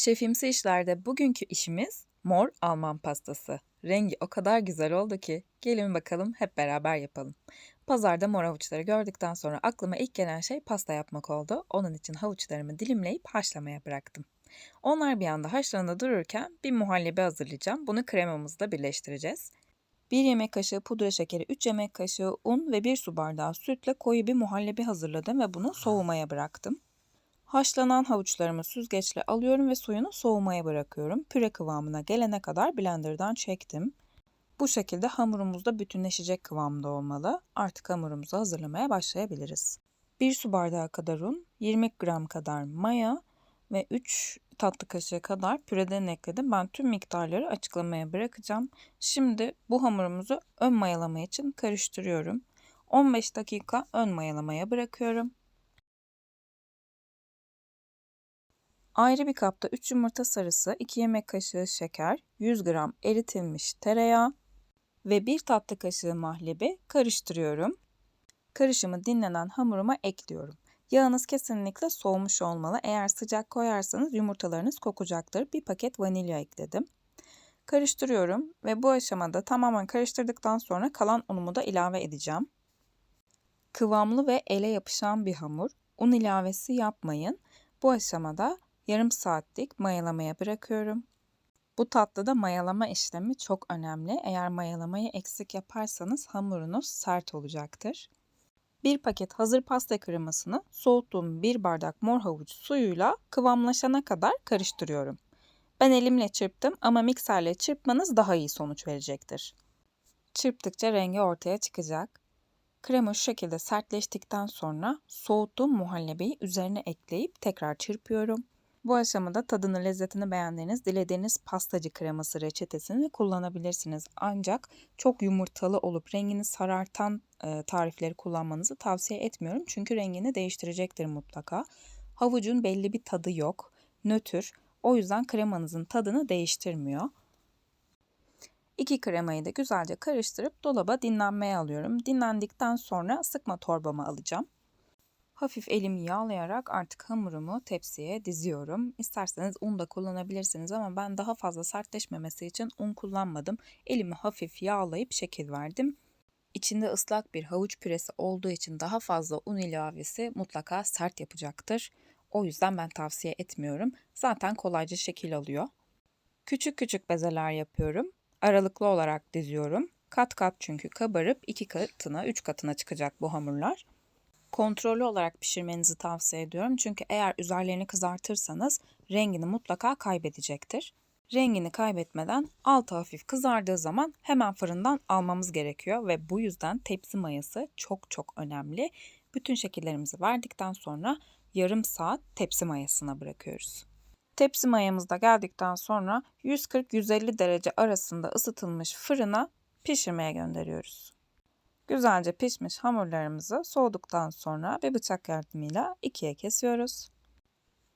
Şefimsi işlerde bugünkü işimiz mor Alman pastası. Rengi o kadar güzel oldu ki gelin bakalım hep beraber yapalım. Pazarda mor havuçları gördükten sonra aklıma ilk gelen şey pasta yapmak oldu. Onun için havuçlarımı dilimleyip haşlamaya bıraktım. Onlar bir anda haşlanında dururken bir muhallebi hazırlayacağım. Bunu kremamızla birleştireceğiz. 1 yemek kaşığı pudra şekeri, 3 yemek kaşığı un ve 1 su bardağı sütle koyu bir muhallebi hazırladım ve bunu soğumaya bıraktım. Haşlanan havuçlarımı süzgeçle alıyorum ve suyunu soğumaya bırakıyorum. Püre kıvamına gelene kadar blenderdan çektim. Bu şekilde hamurumuz da bütünleşecek kıvamda olmalı. Artık hamurumuzu hazırlamaya başlayabiliriz. 1 su bardağı kadar un, 20 gram kadar maya ve 3 tatlı kaşığı kadar püreden ekledim. Ben tüm miktarları açıklamaya bırakacağım. Şimdi bu hamurumuzu ön mayalama için karıştırıyorum. 15 dakika ön mayalamaya bırakıyorum. Ayrı bir kapta 3 yumurta sarısı, 2 yemek kaşığı şeker, 100 gram eritilmiş tereyağı ve 1 tatlı kaşığı mahlebi karıştırıyorum. Karışımı dinlenen hamuruma ekliyorum. Yağınız kesinlikle soğumuş olmalı. Eğer sıcak koyarsanız yumurtalarınız kokacaktır. Bir paket vanilya ekledim. Karıştırıyorum ve bu aşamada tamamen karıştırdıktan sonra kalan unumu da ilave edeceğim. Kıvamlı ve ele yapışan bir hamur. Un ilavesi yapmayın. Bu aşamada yarım saatlik mayalamaya bırakıyorum. Bu tatlıda mayalama işlemi çok önemli. Eğer mayalamayı eksik yaparsanız hamurunuz sert olacaktır. Bir paket hazır pasta kremasını soğuttuğum bir bardak mor havuç suyuyla kıvamlaşana kadar karıştırıyorum. Ben elimle çırptım ama mikserle çırpmanız daha iyi sonuç verecektir. Çırptıkça rengi ortaya çıkacak. Krema şu şekilde sertleştikten sonra soğuttuğum muhallebiyi üzerine ekleyip tekrar çırpıyorum. Bu aşamada tadını, lezzetini beğendiğiniz, dilediğiniz pastacı kreması reçetesini kullanabilirsiniz. Ancak çok yumurtalı olup rengini sarartan e, tarifleri kullanmanızı tavsiye etmiyorum. Çünkü rengini değiştirecektir mutlaka. Havucun belli bir tadı yok. Nötr. O yüzden kremanızın tadını değiştirmiyor. İki kremayı da güzelce karıştırıp dolaba dinlenmeye alıyorum. Dinlendikten sonra sıkma torbama alacağım. Hafif elimi yağlayarak artık hamurumu tepsiye diziyorum. İsterseniz un da kullanabilirsiniz ama ben daha fazla sertleşmemesi için un kullanmadım. Elimi hafif yağlayıp şekil verdim. İçinde ıslak bir havuç püresi olduğu için daha fazla un ilavesi mutlaka sert yapacaktır. O yüzden ben tavsiye etmiyorum. Zaten kolayca şekil alıyor. Küçük küçük bezeler yapıyorum. Aralıklı olarak diziyorum. Kat kat çünkü kabarıp iki katına, üç katına çıkacak bu hamurlar kontrollü olarak pişirmenizi tavsiye ediyorum. Çünkü eğer üzerlerini kızartırsanız rengini mutlaka kaybedecektir. Rengini kaybetmeden altı hafif kızardığı zaman hemen fırından almamız gerekiyor ve bu yüzden tepsi mayası çok çok önemli. Bütün şekillerimizi verdikten sonra yarım saat tepsi mayasına bırakıyoruz. Tepsi mayamız da geldikten sonra 140-150 derece arasında ısıtılmış fırına pişirmeye gönderiyoruz. Güzelce pişmiş hamurlarımızı soğuduktan sonra bir bıçak yardımıyla ikiye kesiyoruz.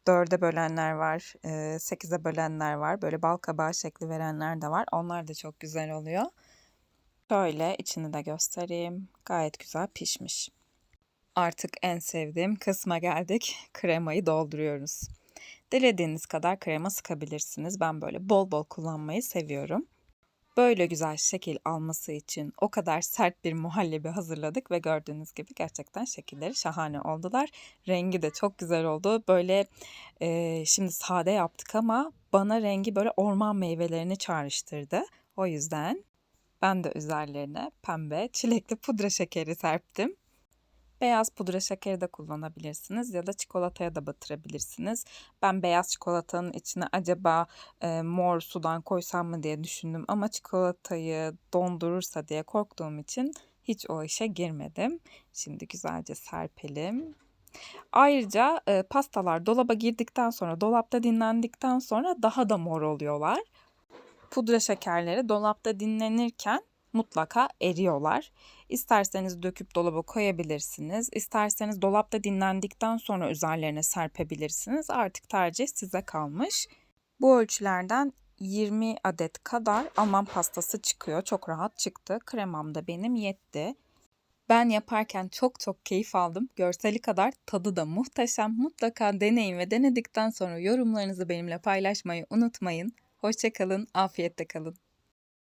Dörde bölenler var, sekize bölenler var. Böyle bal kabağı şekli verenler de var. Onlar da çok güzel oluyor. Şöyle içini de göstereyim. Gayet güzel pişmiş. Artık en sevdiğim kısma geldik. Kremayı dolduruyoruz. Dilediğiniz kadar krema sıkabilirsiniz. Ben böyle bol bol kullanmayı seviyorum. Böyle güzel şekil alması için o kadar sert bir muhallebi hazırladık ve gördüğünüz gibi gerçekten şekilleri şahane oldular. Rengi de çok güzel oldu. Böyle e, şimdi sade yaptık ama bana rengi böyle orman meyvelerini çağrıştırdı. O yüzden ben de üzerlerine pembe çilekli pudra şekeri serptim. Beyaz pudra şekeri de kullanabilirsiniz ya da çikolataya da batırabilirsiniz. Ben beyaz çikolatanın içine acaba e, mor sudan koysam mı diye düşündüm ama çikolatayı dondurursa diye korktuğum için hiç o işe girmedim. Şimdi güzelce serpelim. Ayrıca e, pastalar dolaba girdikten sonra, dolapta dinlendikten sonra daha da mor oluyorlar. Pudra şekerleri dolapta dinlenirken mutlaka eriyorlar. İsterseniz döküp dolaba koyabilirsiniz. İsterseniz dolapta dinlendikten sonra üzerlerine serpebilirsiniz. Artık tercih size kalmış. Bu ölçülerden 20 adet kadar Alman pastası çıkıyor. Çok rahat çıktı. Kremam da benim yetti. Ben yaparken çok çok keyif aldım. Görseli kadar tadı da muhteşem. Mutlaka deneyin ve denedikten sonra yorumlarınızı benimle paylaşmayı unutmayın. Hoşçakalın, afiyette kalın.